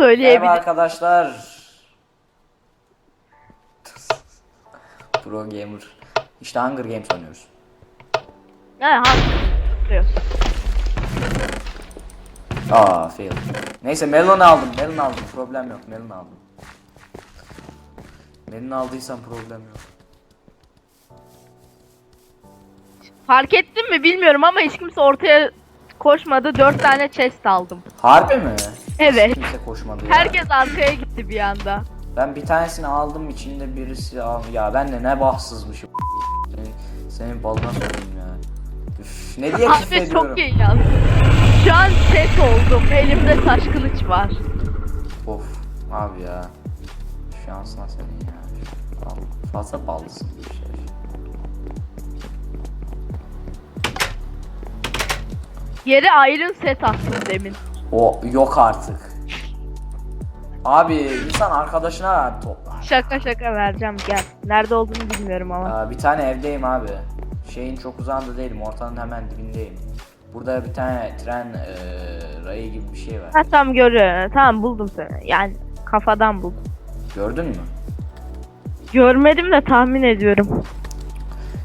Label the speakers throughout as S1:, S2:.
S1: Merhaba
S2: söyleyebilirim.
S1: arkadaşlar. Pro Gamer. İşte Hunger Games oynuyoruz.
S2: Yani hangi?
S1: Aa fail. Neyse melon aldım. Melon aldım. Problem yok. Melon aldım. Melon aldıysam problem yok.
S2: Fark ettin mi bilmiyorum ama hiç kimse ortaya koşmadı. Dört tane chest aldım.
S1: Harbi mi?
S2: Evet.
S1: Kimse koşmadı ya.
S2: Herkes arkaya gitti bir anda.
S1: Ben bir tanesini aldım içinde birisi al. Ya ben de ne bahtsızmışım. Seni, senin balına sokayım ya. Üf, ne diye
S2: Abi
S1: küfrediyorum.
S2: çok iyi. Şu an set oldum. Elimde taş kılıç var.
S1: Of abi ya. Şansına senin ya. Bal- Fazla ballısın bir şey.
S2: Yere Iron set attım demin.
S1: O yok artık. Abi insan arkadaşına ver toplar.
S2: Şaka şaka vereceğim gel. Nerede olduğunu bilmiyorum ama.
S1: Aa, bir tane evdeyim abi. Şeyin çok uzağında değilim. Ortanın hemen dibindeyim. Burada bir tane tren eee, rayı gibi bir şey var.
S2: Ha tamam görüyorum. Tamam buldum seni. Yani kafadan buldum.
S1: Gördün mü?
S2: Görmedim de tahmin ediyorum.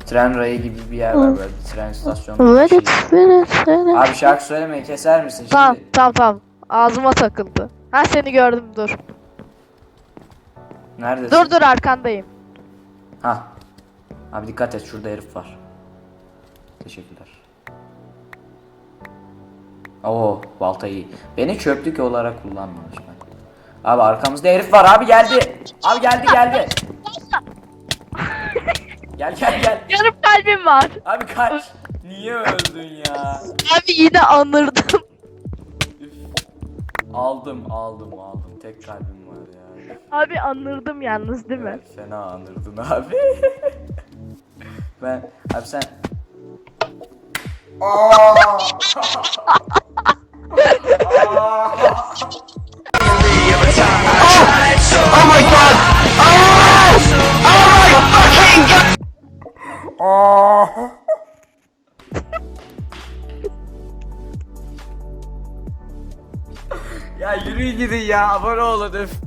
S1: Tren rayı gibi bir yer var böyle bir tren istasyonu. gibi bir şey. Abi şarkı söylemeyi keser misin şimdi?
S3: Tamam tamam tamam. Ağzıma takıldı. Ha seni gördüm dur.
S1: Neredesin?
S3: Dur dur arkandayım.
S1: Ha. Abi dikkat et şurada herif var. Teşekkürler. Oo balta iyi. Beni çöplük olarak kullanmamış ben. Abi arkamızda herif var abi geldi. Abi geldi geldi. Gel gel gel.
S2: Yarım kalbim var.
S1: Abi kaç. Niye öldün ya?
S3: Abi yine anırdım.
S1: Üf. Aldım aldım aldım. Tek kalbim var ya.
S2: Abi anırdım yalnız değil mi?
S1: Evet, fena anırdın abi. ben abi sen Ya yürüyün gidin ya abone olun.